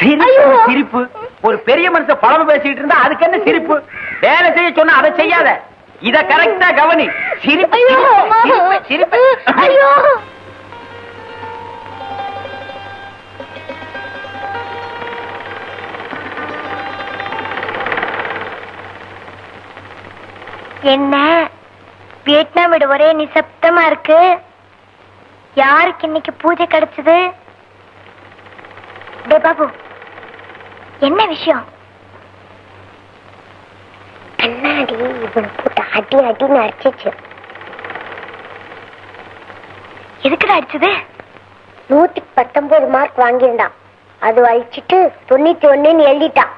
சிரிப்பு ஒரு பெரிய மனுஷன் பழம பேசிட்டு இருந்தா அதுக்கு என்ன சிரிப்பு? வேலை செய்ய சொன்னா அதை செய்யாத. இத கரெக்டா கவனி. சிரிப்பு சிரிப்பு, என்ன? வியட்நாம் வீடு ஒரே நிசப்தமா இருக்கு. யாருக்கு இன்னைக்கு பூஜை கிடைச்சது? டே பாபு. என்ன விஷயம்? கண்ணாடி இவனை போட்டு அடி அடின்னு அடிச்சிச்சு. எதுக்குடா அடிச்சது? நூத்தி பத்தொன்பது மார்க் வாங்கியிருந்தான். அது அழிச்சிட்டு தொண்ணூத்தி ஒண்ணுன்னு எழுதிட்டான்.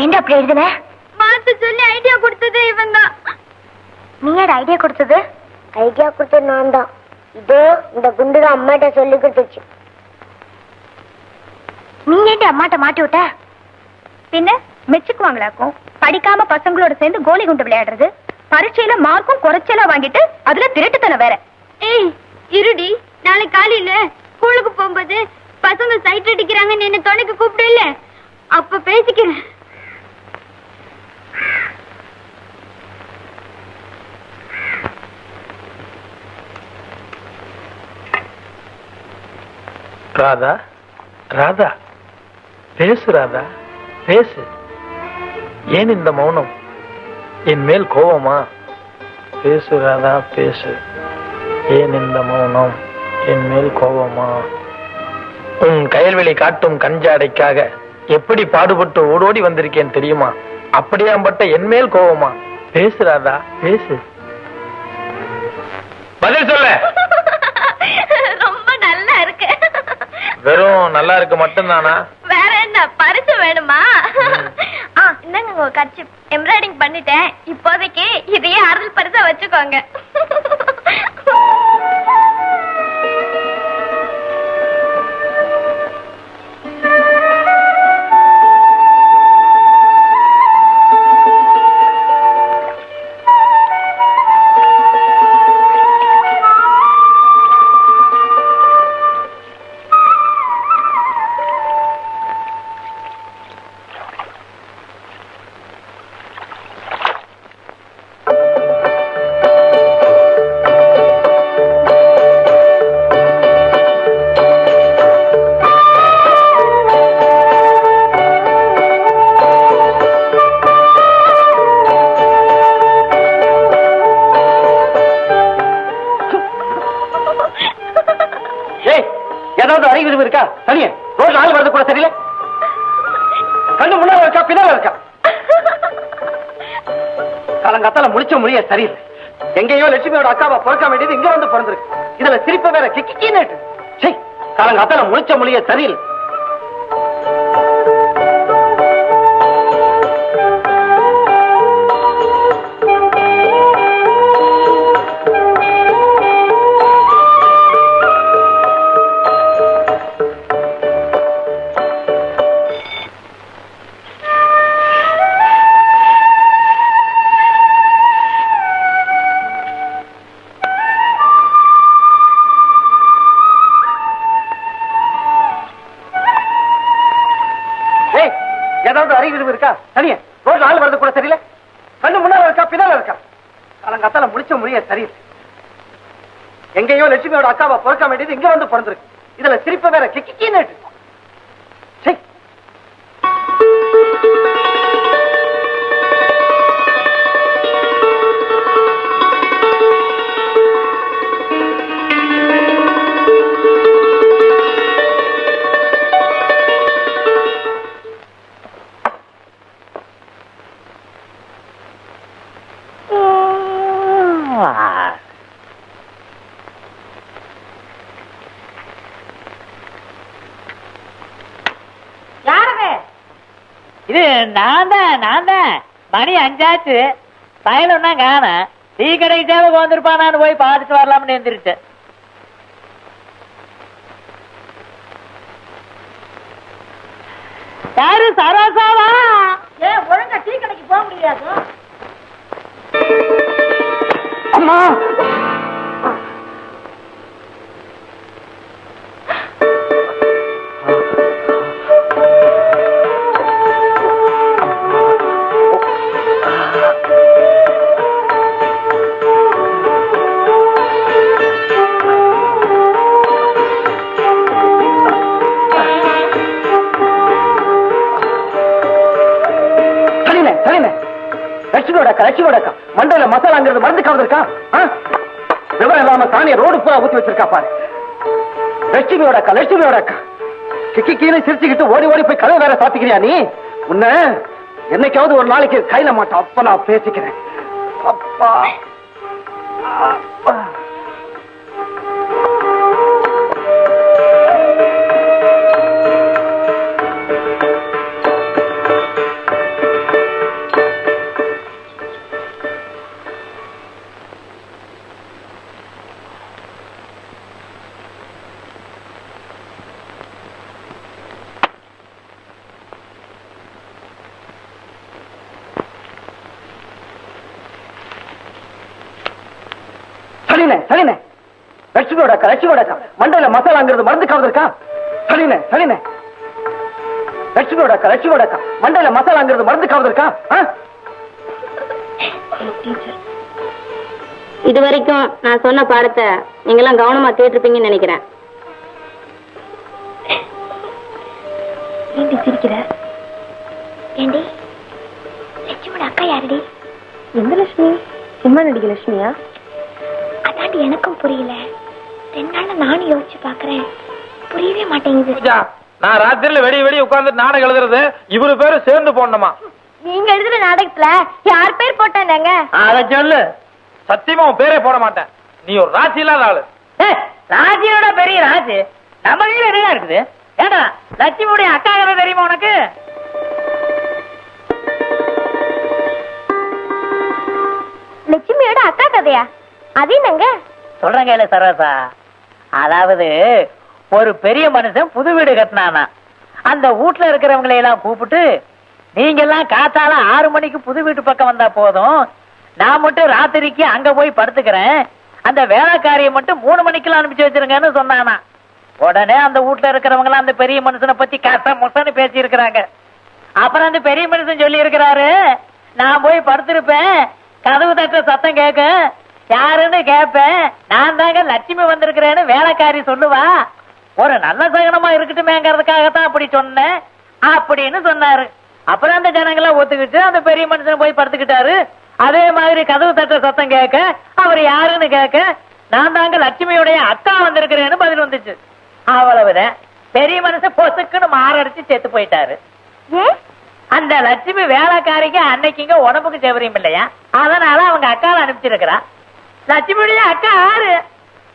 ஏன்டா அப்படி எழுதுன? மாத்த சொல்லி ஐடியா கொடுத்தது இவன் தான் நீ ஐடியா கொடுத்தது? ஐடியா கொடுத்தது நான் தான் இதோ இந்த குண்டு தான் அம்மாட்ட சொல்லி கொடுத்துச்சு. நீ ஏன்டி அம்மாட்ட மாட்டி விட்ட? பின்ன மெச்சுக்குவாங்களாக்கும் படிக்காம பசங்களோட சேர்ந்து கோலி குண்டு விளையாடுறது. பரீட்சையில மார்க்கும் குறைச்சலா வாங்கிட்டு அதுல திருட்டுத்தனம் வேற. ஏய் இருடி. நாளை காலையில ஸ்கூலுக்கு போகும்போது பசங்க சைட் அடிக்கிறாங்கன்னு என்ன துணைக்கு கூப்பிடு இல்ல அப்ப பேசிக்கிறேன். ராதா ராதா. பேசு ராதா பேசு. ஏன் இந்த மௌனம்? என் மேல் கோவமா பேசு ராதா பேசு. ஏன் இந்த மௌனம்? என் மேல் கோவமா உன் கயல்வெளி காட்டும் கஞ்சாடைக்காக எப்படி பாடுபட்டு ஓடோடி வந்திருக்கேன் தெரியுமா? அப்படியாம்பட்ட என் மேல் கோவமா பேசு ராதா பேசு. பதில் சொல்ல. ரொம்ப நல்லா இருக்கு. வெறும் நல்லா இருக்கு மட்டும்தானா? வேணுமா. ஆ இந்தாங்க உங்க கட்சி எம்ப்ராய்டிங் பண்ணிட்டேன். இப்போதைக்கு இதையே அருள் பரிசா வச்சுக்கோங்க. ஏதாவது அறிவு இருவு இருக்கா? தனியே. ரோட்ல ஆள் வரது கூட தெரியல கண்ணு முன்னால இருக்கா பின்னால இருக்கா காலங்காத்தால முடிச்ச முடிய சரியில்லை. எங்கேயோ லட்சுமியோட அக்காவை பிறக்க வேண்டியது இங்க வந்து பிறந்திருக்கு. இதுல சிரிப்ப வேற கிக்கின்னு நேட்டு காலங்காத்தால முடிச்ச முடிய சரியில்லை. இது நான் தான் நான் தான் மணி அஞ்சாச்சு. பயணம் தான் காணேன் டீ கடைக்கு தேவை வந்திருப்பானான்னு போய் பார்த்துட்டு வரலாம்னு எந்திரிச்சேன் யாரு சரோசாவா? ஏன் ஒழுங்கா டீ கடைக்கு போக முடியாது? அம்மா! லட்சுமியோட அக்கா லட்சுமியோட அக்கா மண்டையில மசாலாங்கிறது விவரம் இல்லாம ரோடு பூரா ஊத்தி வச்சிருக்கா பாரு. லட்சுமியோட அக்கா லட்சுமியோட அக்கா கிக்கி கீழே சிரிச்சுக்கிட்டு ஓடி ஓடி போய் கதவை வேற சாத்திக்கிறியா நீ? உன்ன என்னைக்காவது ஒரு நாளைக்கு கையில மாட்டோம் அப்ப நான் பேசிக்கிறேன். அப்பா. சரிண்ணே சரிண்ணே லட்சுமியோட அக்கா லட்சுமியோட அக்கா மண்டையில மசாலாங்கிறது மருந்து கவர்ந்துருக்கா சரிண்ணே சரிண்ணே லட்சுமியோட அக்கா லட்சுமியோட அக்கா மண்டையில மசாலாங்கிறது மருந்து கவர்ந்துருக்கா இது வரைக்கும் நான் சொன்ன பாடத்தை நீங்கெல்லாம் கவனமா கேட்டிருப்பீங்கன்னு நினைக்கிறேன். ஏண்டி சிரிக்கிற? ஏண்டி? லட்சுமியோட அக்கா யாருடி? எந்த லட்சுமி? சினிமா நடிகை லட்சுமியா? அதாண்டி எனக்கும் புரியல? ரெண்டு நானும் யோசிச்சு பாக்குறேன் புரியவே மாட்டேங்குது. பூஜா நான் ராத்திரில வெடி வெடி உட்கார்ந்து நாடகம் எழுதுறது இவரு பேரு சேர்ந்து போடணுமா? நீங்க எழுதுற நாடகத்துல யார் பேர் போட்டாங்க அத சொல்லு. சத்தியமா உன் பேரே போட மாட்டேன். நீ ஒரு ராசி இல்லாத ஆளு. ராஜியோட பெரிய ராஜு. நம்ம கையில என்ன இருக்குது? ஏடா லட்சுமியுடைய அக்கா கதை தெரியுமா உனக்கு? லட்சுமியோட அக்கா கதையா? அது என்னங்க? சொல்றேன் கேளு சரோசா அதாவது ஒரு பெரிய மனுஷன் புது வீடு கட்டினானா. அந்த வீட்டுல இருக்கிறவங்களை எல்லாம் கூப்பிட்டு நீங்க எல்லாம் காத்தால ஆறு மணிக்கு புது வீட்டு பக்கம் வந்தா போதும். நான் மட்டும் ராத்திரிக்கு அங்க போய் படுத்துக்கிறேன். அந்த வேலைக்காரியை மட்டும் மூணு மணிக்கெல்லாம் அனுப்பிச்சு வச்சிருங்கன்னு சொன்னானா. உடனே அந்த வீட்டுல இருக்கிறவங்க எல்லாம் அந்த பெரிய மனுஷனை பத்தி கச முசன்னு பேசி இருக்கிறாங்க அப்புறம் அந்த பெரிய மனுஷன் சொல்லி இருக்கிறாரு நான் போய் படுத்திருப்பேன். கதவு தட்ட சத்தம் கேட்க. யாருன்னு கேட்பேன் நான் தாங்க லட்சுமி வந்திருக்கிறேன்னு வேலைக்காரி சொல்லுவா. ஒரு நல்ல சகனமா இருக்கட்டுமேங்கிறதுக்காகத்தான் அப்படி சொன்னேன். அப்படின்னு சொன்னாரு. அப்புறம் அந்த ஜனங்களாம் ஒத்துக்கிட்டு அந்த பெரிய மனுஷன் போய் படுத்துக்கிட்டாரு. அதே மாதிரி கதவு தட்ட சத்தம் கேட்க அவர் யாருன்னு கேட்க நான் தாங்க லட்சுமியுடைய அக்கா வந்திருக்கிறேன்னு பதில் வந்துச்சு. அவ்வளவுதான். பெரிய மனுஷன் பொசுக்குன்னு மாரடிச்சு செத்து போயிட்டாரு. அந்த லட்சுமி வேலைக்காரிக்கு அன்னைக்குங்க உடம்புக்கு செவரியும் இல்லையா? அதனால அவங்க அக்காவை அனுப்பிச்சிருக்கிறா லட்சுமியுடைய அக்கா யாரு?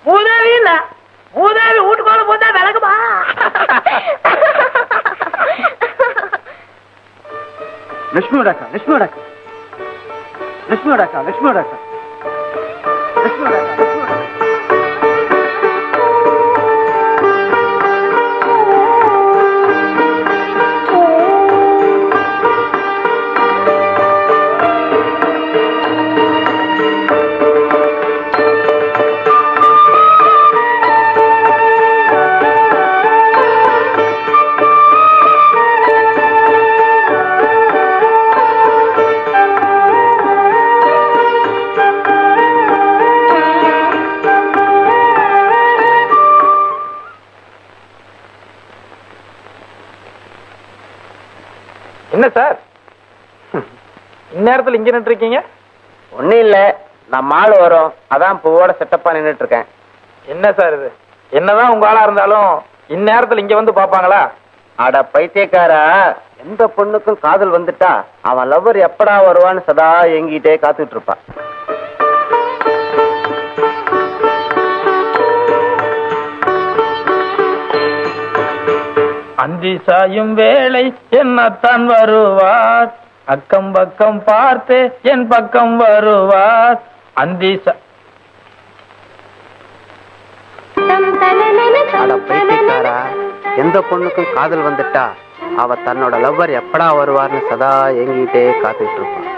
மூதேவி இல்ல. மூதேவி வீட்டுக்குள்ள போதா விளக்குமா? லட்சுமியோட அக்கா லட்சுமியோட அக்கா. லட்சுமியோட அக்கா லட்சுமியோட அக்கா. லட்சுமியோட அக்கா. இந்நேரத்துல இங்க நின்று இருக்கீங்க ஒண்ணும் இல்ல. நான் மால் வரும். அதான் பூவோட செட்டப்பா நின்னுட்டு இருக்கேன் என்ன சார் இது? என்னதான் உங்க ஆளா இருந்தாலும் இந்நேரத்துல இங்க வந்து பாப்பாங்களா அட பைத்தியக்காரா எந்த பொண்ணுக்கும் காதல் வந்துட்டா அவன் லவ்வர் எப்படா வருவான்னு சதா எங்கிட்டே காத்துட்டு இருப்பான் அந்தி சாயும் வேளை என்னத்தான் வருவார்? அக்கம் பக்கம் பார்த்து என் பக்கம் வருவார். அந்தி எந்த பொண்ணுக்கும் காதல் வந்துட்டா? அவ தன்னோட லவ்வர் எப்படா வருவார்னு சதா எங்கிட்டே காத்துட்டு இருப்பான்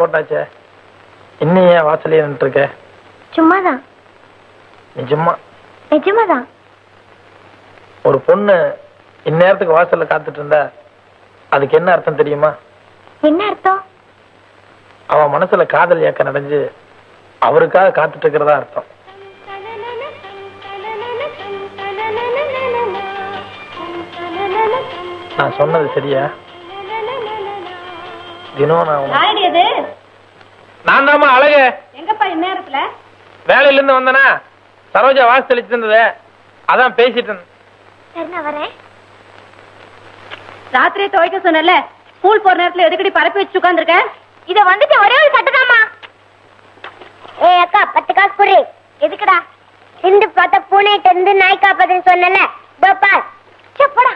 போட்டாச்சே. இன்னும் ஏன் வாசலே நின்று இருக்க சும்மாதான் நிஜமா நிஜமாதான் ஒரு பொண்ணு இந்நேரத்துக்கு வாசல்ல காத்துட்டு இருந்தா அதுக்கு என்ன அர்த்தம் தெரியுமா? என்ன அர்த்தம்? அவன் மனசுல காதல் இயக்கம் நடந்து அவருக்காக காத்துட்டு இருக்கிறதா அர்த்தம். நான் சொன்னது சரியா? தினம் நான் உனக்கு- இது நான் தாம்மா அழகு. எங்கப்பா இந்நேரத்துல? வேலையில இருந்து வந்தனா சரோஜா வாசல் தெளிச்சிட்டு இருந்தது அதான் பேசிட்டு இருந்தேன். சரி நான் வரேன். ராத்திரியே துவைக்க சொன்னல ஸ்கூல் போற நேரத்துல எதுக்கடி பரப்பி வச்சு உட்காந்துருக்க இத வந்துட்டு ஒரே ஒரு சட்டதாமா ஏ அக்கா பத்து காசு குடு. எதுக்குடா? சிந்து பார்த்த பூனைட்டு இருந்து நாய் காப்பாதுன்னு சொன்னல செப்படா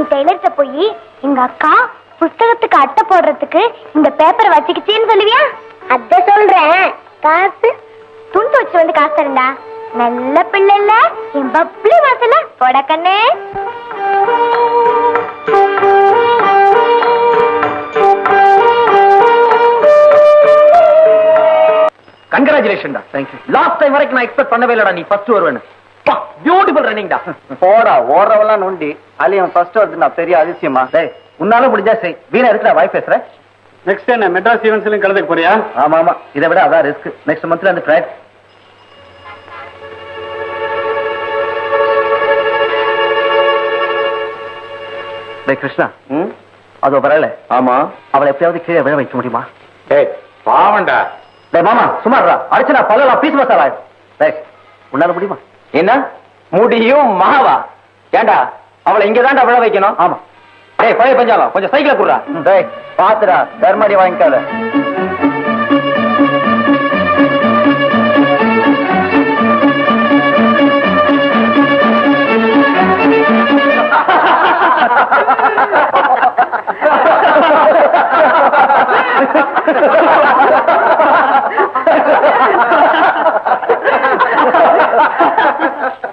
நீ டெய்லர்கிட்ட போய் எங்க அக்கா புஸ்தகத்துக்கு அட்டை போடுறதுக்கு இந்த பேப்பரை வச்சுக்கிச்சேன்னு சொல்லுவியா? அத சொல்றேன். காசு? துண்டு வச்சு வந்து காசு தரண்டா நல்ல பிள்ளை இல்ல? என் பப்ளி வாசல போட கண்ணே. கங்கராச்சுலேஷன் டா தேங்க்யூ லாஸ்ட் டைம் வரைக்கும் நான் எக்ஸ்பெக்ட் பண்ணவே இல்லடா நீ ஃபர்ஸ்ட் வருவேன்னு. பியூட்டிஃபுல் ரன்னிங் டா. போடா ஓடுறவெல்லாம் நோண்டி அலியன் ஃபர்ஸ்ட் வருது நான் பெரிய அதிசயமா. டேய் உன்னால முடிஞ்சா செய். வீணா இருக்கிற வாய் பேசுற? நெக்ஸ்ட் என்ன மெட்ராஸ் ஈவென்ட்ஸ்லயும் கலந்துக்க போறியா? ஆமா ஆமா இதை விட அதான் ரிஸ்க் நெக்ஸ்ட் மந்த்ல அந்த ஃபிளைட் கிருஷ்ணா. அது வரல. ஆமா. அவளை எப்படியாவது கீழே விழ வைக்க முடியுமா? டேய் பாவண்டா டேய் மாமா சுமார்ரா அடிச்சனா பல்லலாம் பீஸ் மசாலா டேய் உன்னால முடியுமா? என்ன? முடியும் மகாவா. ஏண்டா? அவளை இங்கதான்டா விழ வைக்கணும்? ஆமா. டேய் பழைய பஞ்சாலம் கொஞ்சம் சைக்கிள குடுறா. டேய் பாத்துடா. தர்மடி வாங்கிக்காத. Ha ha ha ha!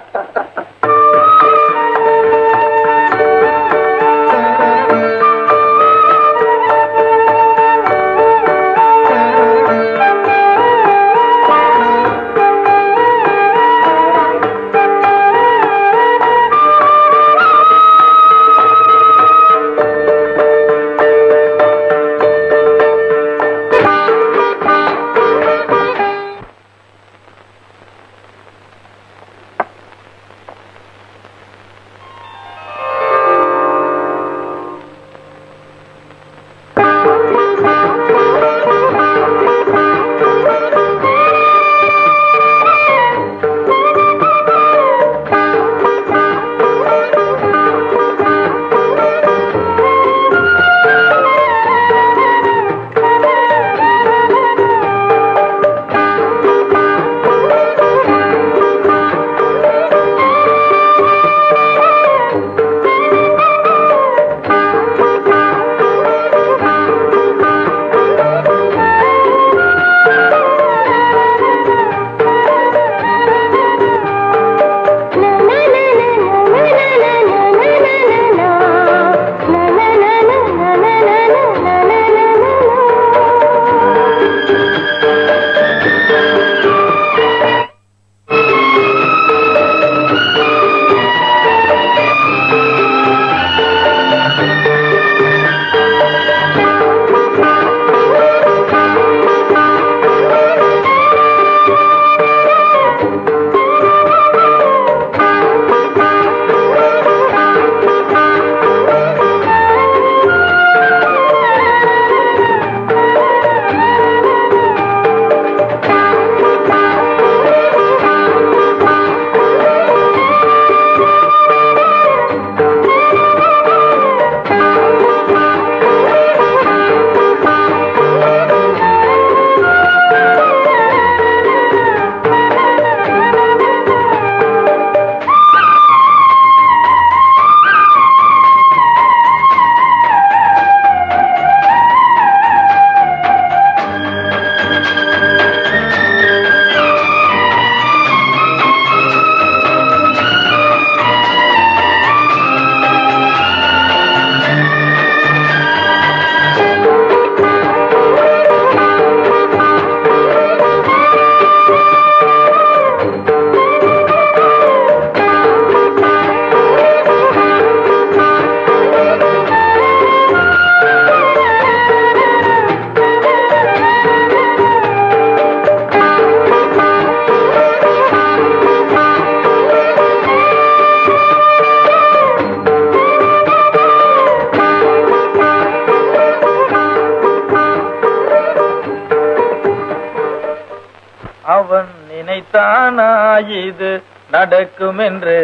நினைத்தானாயிது நடக்கும் என்று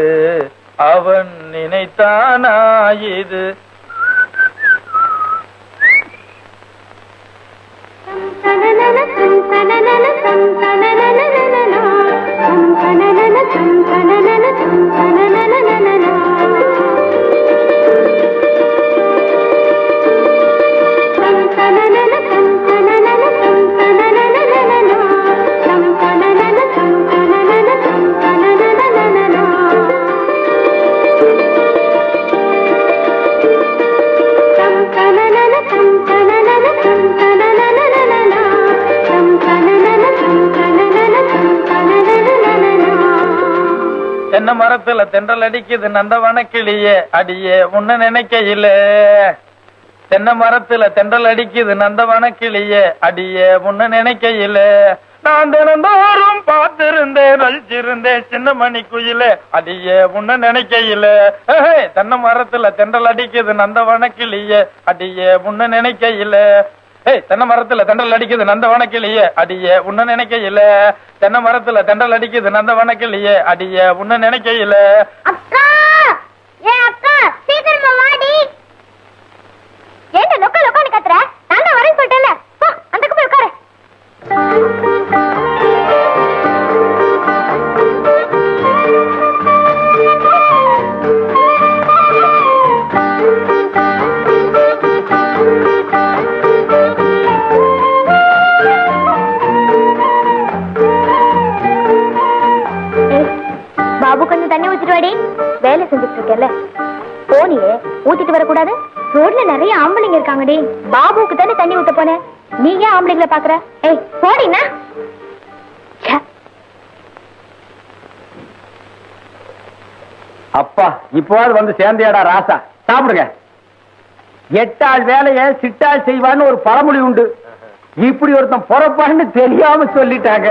அவன் நினைத்தானா இது தென்னை மரத்துல தென்றல் அடிக்குது நந்தவன கிளியே அடியே உன்ன நினைக்கையில. தென்னை மரத்துல தென்றல் அடிக்குது நந்தவன கிளியே அடியே உன்ன நினைக்கையில. நான் தினந்தோறும் பார்த்திருந்தேன் ரசிச்சிருந்தேன் சின்ன மணி குயிலே அடியே உன்ன நினைக்கையில. தென்னை மரத்துல தென்றல் அடிக்குது நந்தவன கிளியே அடியே உன்ன நினைக்கையில. ஏய் தென்னை மரத்துல தெண்டல் அடிக்குது நந்த வனக்கிளியே. அடியே உன்ன இல்ல தென்னை மரத்துல தண்டல் அடிக்குது நந்த வனக்கிளியே. அடிய உன்ன நினைக்க அக்கா! போன? நீ ஏன் ஆம்பளைங்களை பாக்குற ஏய் போடினா அப்பா இப்போது வந்து சேர்ந்தியாடா ராசா. சாப்பிடுங்க. எட்டாள் வேலைய சிட்டாள் செய்வான்னு ஒரு பழமொழி உண்டு. இப்படி ஒருத்தன் பொறப்பான்னு தெரியாம சொல்லிட்டாங்க.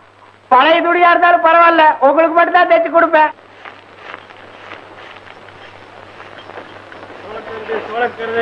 பழைய துணியா இருந்தாலும் பரவாயில்ல. உங்களுக்கு மட்டும் தான் தைச்சு கொடுப்பேன். என்ன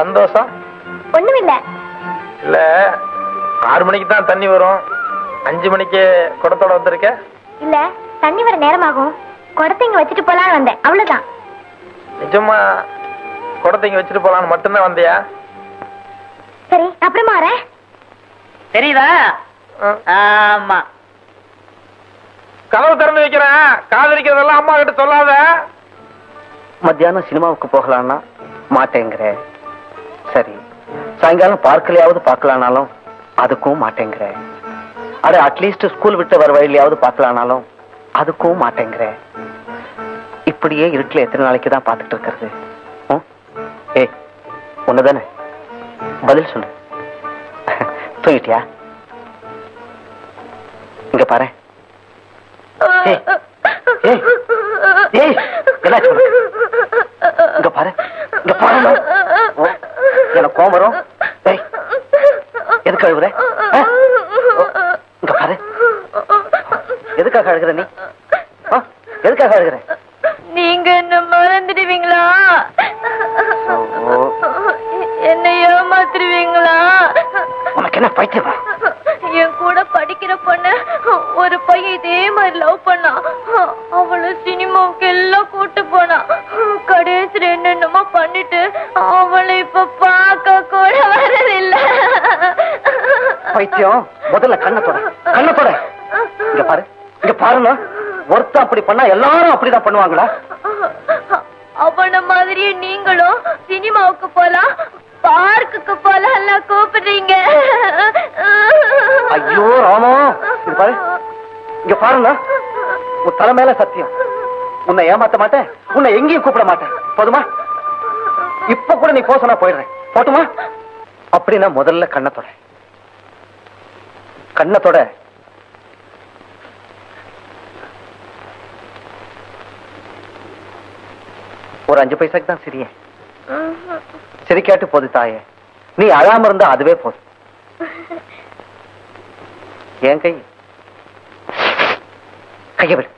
சந்தோஷம்? ஒண்ணுமில்ல. இல்ல ஆறு மணிக்கு தான் தண்ணி வரும். அஞ்சு மணிக்கு குடத்தோட வந்திருக்க? இல்ல தண்ணி வர நேரமாகும். குடத்தை இங்க வச்சுட்டு போலான்னு வந்தேன். அவ்வளவுதான். நிஜமா குடத்தை இங்க வச்சுட்டு போலான்னு மட்டும்தான் வந்தியா? சரி அப்புறமா வரேன். தெரியுதா? ஆமா. கதவு திறந்து வைக்கிறேன். காதலிக்கிறதெல்லாம் அம்மா கிட்ட சொல்லாத. மத்தியானம் சினிமாவுக்கு போகலான்னா மாட்டேங்கிற. சரி சாயங்காலம் பார்க்கலையாவது பார்க்கலானாலும் அதுக்கும் மாட்டேங்கிற. அட அட்லீஸ்ட் ஸ்கூல் விட்டு வர வழியிலையாவது பார்க்கலானாலும் அதுக்கும் மாட்டேங்கிற. இப்படியே இருட்டில் எத்தனை நாளைக்கு தான் பார்த்துட்டு இருக்கிறது? ஏ ஏய் ஒண்ணுதானே? பதில் சொல்லு. தூங்கிட்டியா? இங்க பாரு. இங்க பாரு. இங்க பாரு. எனக்கு கோபம் வரும். எதுக்கு அழுகுற? இங்க பாரு. எதுக்காக அழுகுற நீ? எதுக்காக அழுகுற? நீங்க என்ன மறந்துடுவீங்களா? என்ன ஏமாத்துருவீங்களா உனக்கு என்ன பைத்தியமா? என் கூட படிக்கிற பொண்ண ஒரு பையன் இதே மாதிரி லவ் பண்ணா அவளை சினிமாவுக்கு எல்லாம் கூட்டு போனா கடைசியில் என்னென்னமோ பண்ணிட்டு அவளை இப்ப பைத்தியம். முதல்ல கண்ணத்தோட கண்ணத்தோட இங்க பாரு. இங்க பாருங்க. ஒருத்தன் அப்படி பண்ணா எல்லாரும் அப்படிதான் பண்ணுவாங்களா? அவன மாதிரியே நீங்களும் சினிமாவுக்கு போலாம் பார்க்குக்கு போலாம் கூப்பிடுறீங்க. ஐயோ ராமா. இங்க பாரு. இங்க பாருங்க. உன் தலை மேல சத்தியம். உன்னை ஏமாத்த மாட்டேன். உன்னை எங்கேயும் கூப்பிட மாட்டேன். போதுமா? இப்ப கூட நீ போசனா போயிடுறேன். போட்டுமா? அப்படின்னா முதல்ல கண்ணத்தோட கண்ணத்தோட. ஒரு அஞ்சு பைசாக்கு தான் சிரியே சிரிக்காட்டு போது தாயே. நீ அழாம இருந்தா அதுவே போதும். ஏன் கை? கைய விடு.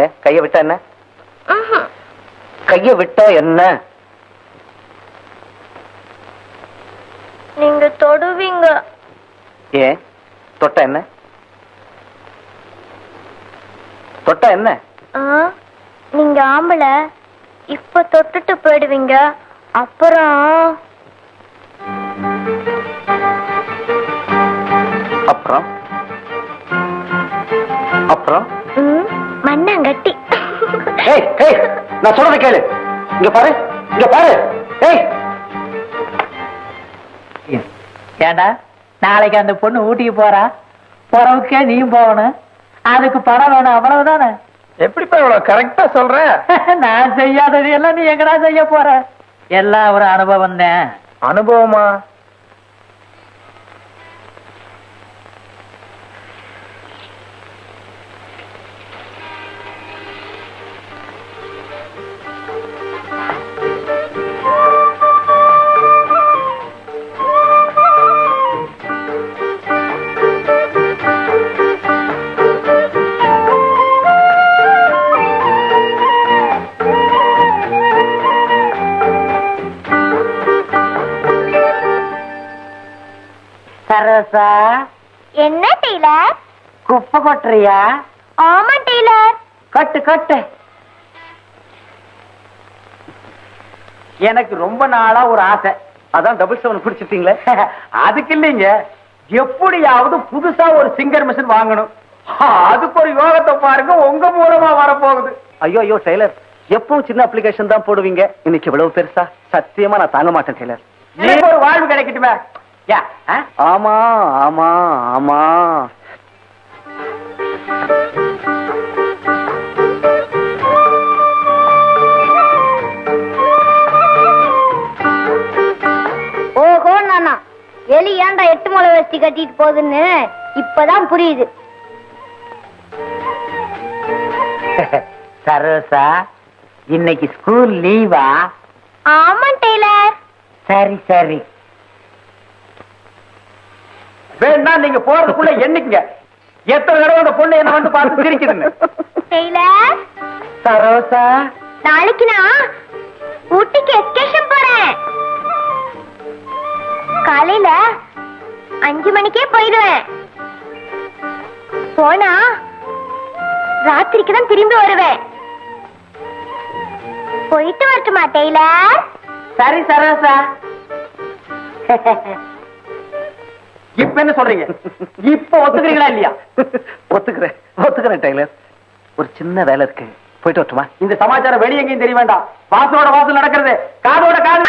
ஏன்? கைய விட்டா என்ன? கைய விட்டா என்ன? நீங்க தொடுவீங்க. ஏன் தொட்டா என்ன? தொட்டா என்ன? ஆ, நீங்க ஆம்பளை இப்ப தொட்டுட்டு போயிடுவீங்க அப்புறம்? அப்புறம்? அப்புறம்? மண்ணாங்கட்டி. நான் சொல்றத கேளு. இங்க பாரு இங்க பாரு. ஏய். ஏண்டா? நாளைக்கு அந்த பொண்ணு ஊட்டிக்கு போறா? போறவுக்கே நீயும் போகணும். அதுக்கு பணம் வேணும் அவ்வளவுதானே? எப்படிப்பா இவ்வளவு கரெக்டா சொல்ற? நான் செய்யாதது எல்லாம் நீ எங்கடா செய்ய போற? எல்லாம் ஒரு அனுபவம் தான். அனுபவமா? சரோசா என்ன டெய்லர்? குப்பை கொட்டுறியா? ஆமா டெய்லர். கட்டு கட்டு. எனக்கு ரொம்ப நாளா ஒரு ஆசை. அதான் டபுள் செவன் குடிச்சிட்டீங்களே அதுக்கு இல்லைங்க. எப்படியாவது புதுசா ஒரு சிங்கர் மிஷின் வாங்கணும். அதுக்கு ஒரு யோகத்தை பாருங்க உங்க மூலமா வரப்போகுது. ஐயோ ஐயோ டெய்லர். எப்பவும் சின்ன அப்ளிகேஷன் தான் போடுவீங்க. இன்னைக்கு இவ்வளவு பெருசா? சத்தியமா நான் தாங்க மாட்டேன் டெய்லர். ஒரு வாழ்வு கிடைக்கட்டுமே. யா? ஆமா ஆமா ஆமா. ஓஹோ நானா. எலி ஏன்டா எட்டு முளை வேஷ்டி கட்டிட்டு போகுதுன்னு இப்பதான் புரியுது. சரோசா இன்னைக்கு ஸ்கூல் லீவா? ஆமா டெய்லர். சரி சரி. வேணா நீங்க போறதுக்குள்ள எண்ணிக்கங்க. எத்தனை தடவை அந்த பொண்ணு என்ன வந்து பார்த்து சிரிக்குதுன்னு. டெய்லர்? சரோசா? நாளைக்கு நான் ஊட்டிக்கு எஸ்கேஷன் போறேன். காலையில அஞ்சு மணிக்கே போயிடுவேன். போனா ராத்திரிக்கு தான் திரும்பி வருவேன். போயிட்டு வரட்டுமா டெய்லர்? சரி சரோசா. இப்ப என்ன சொல்றீங்க? இப்ப ஒத்துக்கிறீங்களா இல்லையா? ஒத்துக்கிறேன். ஒத்துக்கிறேன் டெய்லர். ஒரு சின்ன வேலை இருக்கு. போயிட்டு வரட்டுமா? இந்த சமாச்சாரம் வெளியே எங்கேயும் தெரிய வேண்டாம். வாசலோட வாசல் நடக்கிறது. காதோட காது.